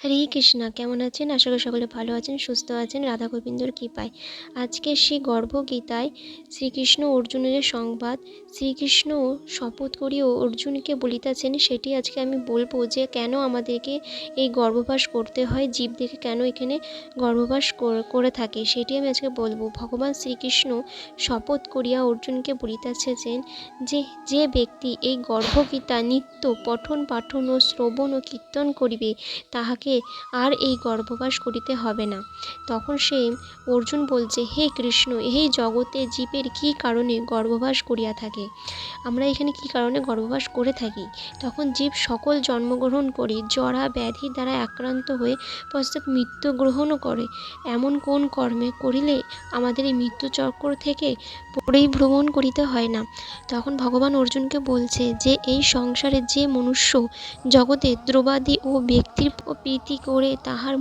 হরে কৃষ্ণা, কেমন আছেন? আশা করি সকলে ভালো আছেন, সুস্থ আছেন। রাধা গোবিন্দর কৃপায়। আজকে সেই গর্ভগীতায় শ্রীকৃষ্ণ অর্জুনের সংবাদ, শ্রীকৃষ্ণ শপথ করিয়ে অর্জুনকে বলিতেছেন, সেটি আজকে আমি বলব যে, কেন আমাদেরকে এই গর্ভবাস করতে হয়? জীবদেরকে কেন এখানে গর্ভবাস করে থাকে? সেটি আমি আজকে বলব। ভগবান শ্রীকৃষ্ণ শপথ করিয়া অর্জুনকে বলিতেছেন যে যে ব্যক্তি এই গর্ভগীতা, নিত্য পঠন পাঠন ও শ্রবণ ও কীর্তন করিবে, তাহাকে আর এই গর্ভবাস করিতে হবে না। তখন সে অর্জুন বলছে, হে কৃষ্ণ, এই জগতে জীবের কী কারণে গর্ভবাস করিয়া থাকে? আমরা এখানে কি কারণে গর্ভবাস করে থাকি? তখন জীব সকল জন্মগ্রহণ করে জরা ব্যাধি দ্বারা আক্রান্ত হয়ে পশ্চাৎ মৃত্যু গ্রহণও করে। এমন কোন কর্মে করিলে আমাদের এই মৃত্যুচক্র থেকে পরিভ্রমণ করিতে হয় না? তখন ভগবান অর্জুনকে বলছে যে, এই সংসারে যে মনুষ্য জগতে দ্রৌবাদী ও ব্যক্তির প্রীতি করে তাহার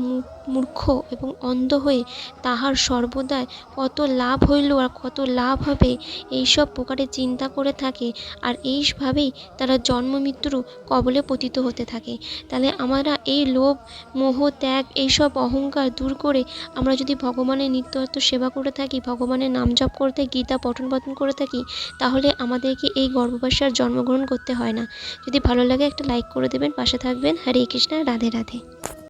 মূর্খ এবং অন্ধ হয়ে তাহার সর্বদাই কত লাভ হইল আর কত লাভ হবে, এইসব প্রকারে চিন্তা করে থাকে আর এইভাবেই তারা জন্ম মৃত্যুর কবলে পতিত হতে থাকে। তাহলে আমরা এই লোভ, মোহ, ত্যাগ, এইসব অহংকার দূর করে আমরা যদি ভগবানের নিত্যার্থ সেবা করে থাকি, ভগবানের নাম জপ করতে গীতা পঠন পাঠন করে থাকি, তাহলে আমাদেরকে এই গর্ভবাসে আর জন্মগ্রহণ করতে হয় না। যদি ভালো লাগে একটা লাইক করে দেবেন, পাশে থাকবেন। হরে কৃষ্ণা, রাধে রাধে।